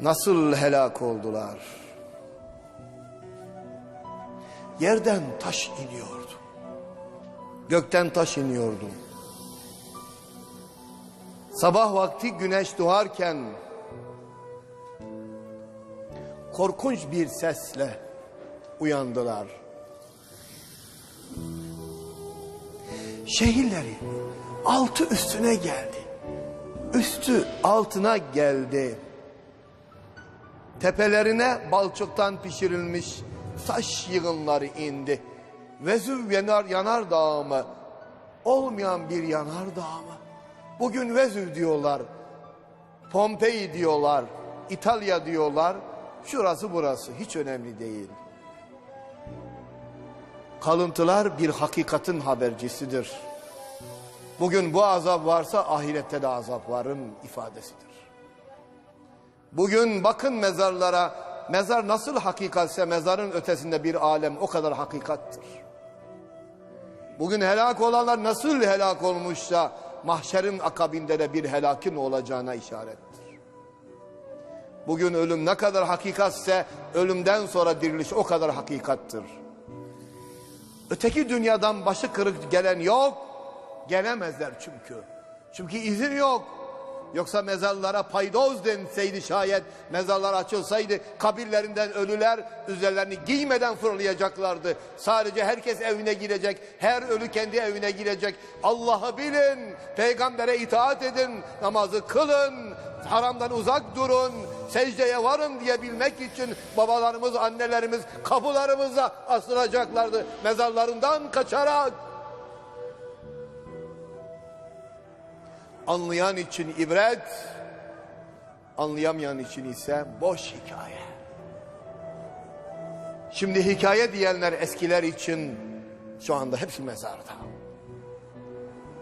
nasıl helak oldular. Yerden taş iniyordu. Gökten taş iniyordu. Sabah vakti güneş doğarken korkunç bir sesle uyandılar. Şehirleri altı üstüne geldi. Üstü altına geldi. Tepelerine balçıktan pişirilmiş taş yığınları indi. Vezüv yanar, yanar dağı mı? Olmayan bir yanar dağı mı? Bugün Vezüv diyorlar. Pompei diyorlar. İtalya diyorlar. Şurası burası hiç önemli değil. Kalıntılar bir hakikatin habercisidir. Bugün bu azap varsa ahirette de azap varın ifadesidir. Bugün bakın mezarlara, mezar nasıl hakikatse mezarın ötesinde bir alem o kadar hakikattır. Bugün helak olanlar nasıl helak olmuşsa mahşerin akabinde de bir helakin olacağına işarettir. Bugün ölüm ne kadar hakikatse ölümden sonra diriliş o kadar hakikattır. Öteki dünyadan başı kırık gelen yok. Gelemezler çünkü. Çünkü izin yok. Yoksa mezarlara paydoz denseydi şayet mezarlar açılsaydı kabirlerinden ölüler üzerlerini giymeden fırlayacaklardı. Sadece herkes evine girecek. Her ölü kendi evine girecek. Allah'ı bilin. Peygambere itaat edin. Namazı kılın. Haramdan uzak durun. Secdeye varın diyebilmek için babalarımız, annelerimiz kapılarımıza asılacaklardı. Mezarlarından kaçarak. Anlayan için ibret, anlayamayan için ise boş hikaye. Şimdi hikaye diyenler eskiler için şu anda hepsi mezarda.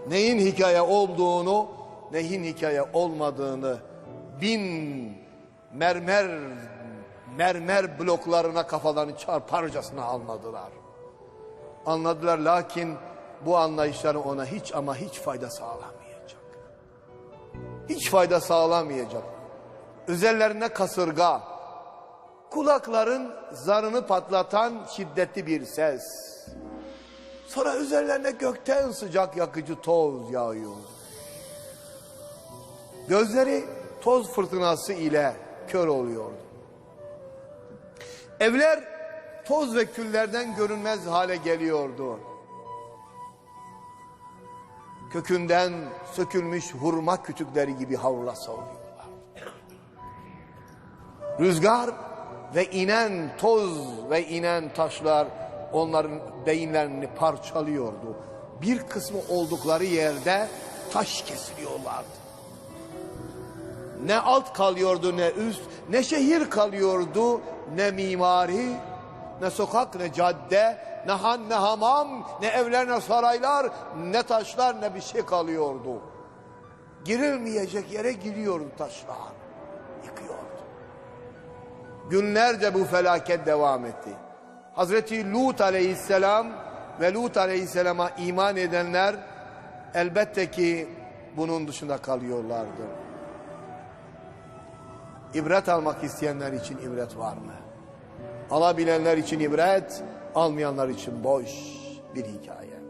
Neyin hikaye olduğunu, neyin hikaye olmadığını bin mermer mermer bloklarına kafalarını çarparcasına anladılar. Anladılar lakin bu anlayışları ona hiç ama hiç fayda sağlamayacak. Hiç fayda sağlamayacak. Üzerlerine kasırga, kulakların zarını patlatan şiddetli bir ses. Sonra üzerlerine gökten sıcak yakıcı toz yağıyor. Gözleri toz fırtınası ile kör oluyordu. Evler toz ve küllerden görünmez hale geliyordu. Kökünden sökülmüş hurma kütükleri gibi havrula savuruyorlar. Rüzgar ve inen toz ve inen taşlar onların beyinlerini parçalıyordu. Bir kısmı oldukları yerde taş kesiliyorlardı. Ne alt kalıyordu ne üst, ne şehir kalıyordu, ne mimari, ne sokak ne cadde, ne han ne hamam, ne evler ne saraylar, ne taşlar ne bir şey kalıyordu. Girilmeyecek yere giriyordu taşlar, yıkıyordu. Günlerce bu felaket devam etti. Hazreti Lut aleyhisselam ve Lut aleyhisselama iman edenler elbette ki bunun dışında kalıyorlardı. İbret almak isteyenler için ibret var mı? Alabilenler için ibret, almayanlar için boş bir hikaye.